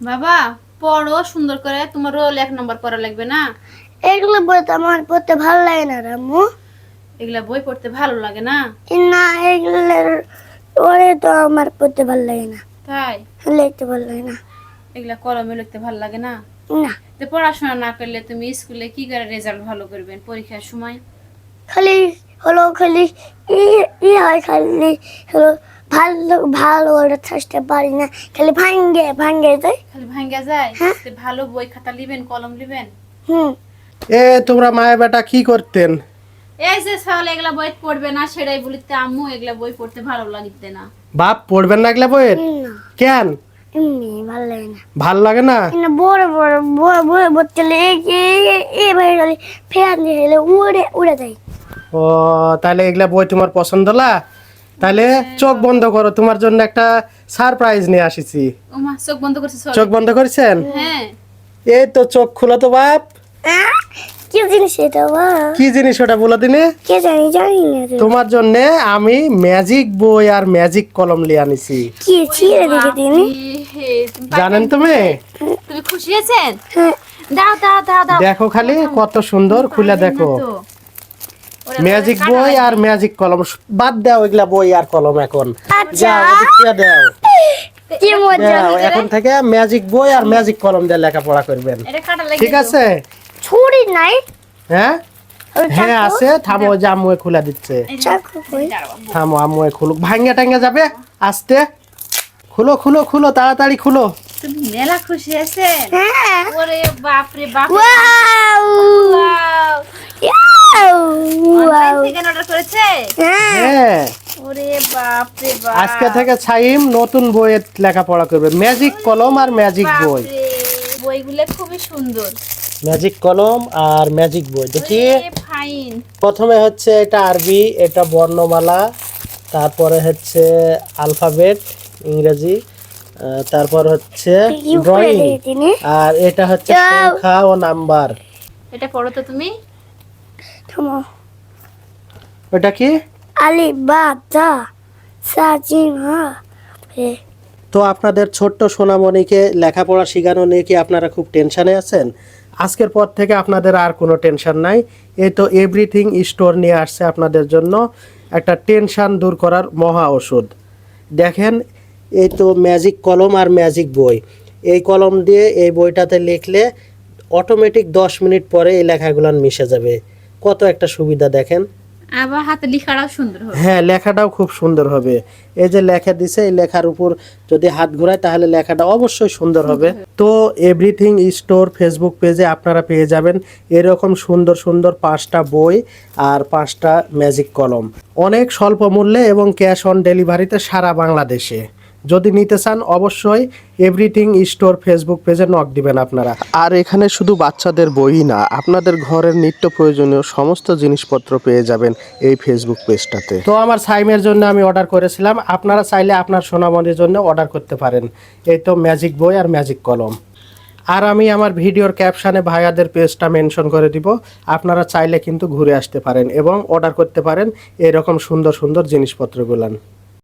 বাবা পড়ো সুন্দর করে। তোমার রোল এক নম্বর পড়া লাগবে না? এগুলো বই তো আমার পড়তে ভালো লাগে না রে আম্মু এগুলা বই পড়তে ভালো লাগে না? না এগুলো ওরে তো আমার পড়তে ভালো লাগে না। তাই? লিখতে ভালো লাগে না। এগুলা কলমে লিখতে ভালো লাগে না? না। তো পড়াশোনা না করলে তুমি স্কুলে কি করে রেজাল্ট ভালো করবেন পরীক্ষার সময়? খালি হলো খালি ই ই হয় খালি হলো ভালো ভালো ওটা থাকতে পারি না। খালি ভাঙ্গে ভাঙ্গে যায় খালি ভাঙ্গা যায় হ্যাঁ। তো ভালো বই খাতা লিবেন কলম লিবেন? হুম। এ তোমরা মায়ের বেটা কি করতেন? এই যে সকালে এগুলা বই পড়বে না সেটাই বলিতে আম্মু এগুলা বই পড়তে ভালো লাগিতে না। বাপ পড়বেন না এগুলা বইয়ের? না। কেন? এমনি ভালো লাগে না। ভালো লাগে না? না বড় বড় গেলে ফ্যান দিয়ে গেলে উড়ে উড়ে যায় ও তাহলে এগুলা বই তোমার পছন্দ না? তাহলে চোখ বন্ধ করো তোমার জন্য একটা সারপ্রাইজ নিয়ে আসিছি। চোখ বন্ধ করছে চোখ বন্ধ করেছেন? হ্যাঁ। এই তো চোখ খুলো তো বাপ। কি জিনিস এটা বা কি জিনিস ওটা বলে দিনে? কে জানি জানি না তোমার জন্য আমি ম্যাজিক বই আর ম্যাজিক কলম নিয়ে আনিছি। কি ছিঁড়ে দেখে দিনি হে, তুমি পারবে? জানেন তুমি? তুমি খুশি হ্যাঁ। দাও দাও দাও দাও দেখো খালি কত সুন্দর খুলে দেখো। ম্যাজিক বই আর ম্যাজিক কলম বাদ দাও এগুলা বই আর কলম এখন। আচ্ছা। যাও এদিকে দাও। কি মজা দাও এখন থেকে ম্যাজিক বই আর ম্যাজিক কলম দিয়ে লেখাপড়া করবেন। এটা কাটা লাগে ঠিক আছে? ছুরি নাই। হ্যাঁ? হ্যাঁ আছে। থামো যে আম্মুয়ে খুলে দিচ্ছে। থামো আম্মুয়ে খুলুক। ভাঙ্গা টাঙ্গা যাবে? আস্তে। খুলো খুলো খুলো তাড়াতাড়ি খুলো। তুমি মেলা খুশি আছেন হ্যাঁ। ওরে বাপ রে বাপ করেছে? হ্যাঁ। ওরে বাপ রে বাপ। আজকে থেকে ছাইম নতুন বইয়ের লেখাপড়া করবে। ম্যাজিক কলম আর ম্যাজিক বই। বইগুলো খুবই সুন্দর। ম্যাজিক কলম আর ম্যাজিক বই। দেখি। ফাইন। প্রথমে হচ্ছে এটা আরবি এটা বর্ণমালা তারপরে হচ্ছে আলফাবেট ইংরেজি তারপর হচ্ছে ড্রয়িং আর এটা হচ্ছে সংখ্যা ও নাম্বার। এটা পড়ো তো তুমি। থামো। ওটা কি? আলি বা দা সা হা তো আপনাদের ছোট্ট সোনামণিকে লেখাপড়া শেখানো নিয়ে কি আপনারা খুব টেনশনে আছেন? আজকের পর থেকে আপনাদের আর কোনো টেনশন নাই। এই তো এভরিথিং স্টোর নিয়ে আসছে আপনাদের জন্য। একটা টেনশন দূর করার মহা ওষুধ। দেখেন এই তো ম্যাজিক কলম আর ম্যাজিক বই। এই কলম দিয়ে এই বইটাতে লিখলে অটোমেটিক দশ মিনিট পরে এই লেখাগুলো মিশে যাবে। কত একটা সুবিধা দেখেন। আবার হাতে লেখাটাও সুন্দর হবে। হ্যাঁ লেখাটাও খুব সুন্দর হবে। এই যে লেখা দিছে এই লেখার উপর যদি হাত ঘোরায় তাহলে লেখাটা অবশ্যই সুন্দর হবে। তো এভরিথিং স্টোর ফেসবুক পেজে আপনারা পেয়ে যাবেন। এরকম সুন্দর সুন্দর পাঁচটা বই আর পাঁচটা ম্যাজিক কলম। অনেক স্বল্প মূল্যে এবং ক্যাশ অন ডেলিভারিতে সারা বাংলাদেশে। যদি নিতে চান অবশ্যই এভরিথিং স্টোর ফেসবুক পেজে নক দিবেন আপনারা। আর এখানে শুধু বাচ্চাদের বই না আপনাদের ঘরের নিত্য প্রয়োজনীয় সমস্ত জিনিসপত্র পেয়ে যাবেন এই ফেসবুক পেজটাতে। তো আমার সাইমের জন্য আমি অর্ডার করেছিলাম আপনারা চাইলে আপনার সোনামণির জন্য অর্ডার করতে পারেন। এই তো ম্যাজিক বই আর ম্যাজিক কলম। আর আমি আমার ভিডিওর ক্যাপশানে ভাইয়াদের পেজটা মেনশন করে দিব আপনারা চাইলে কিন্তু ঘুরে আসতে পারেন এবং অর্ডার করতে পারেন এরকম সুন্দর সুন্দর জিনিসপত্রগুলান।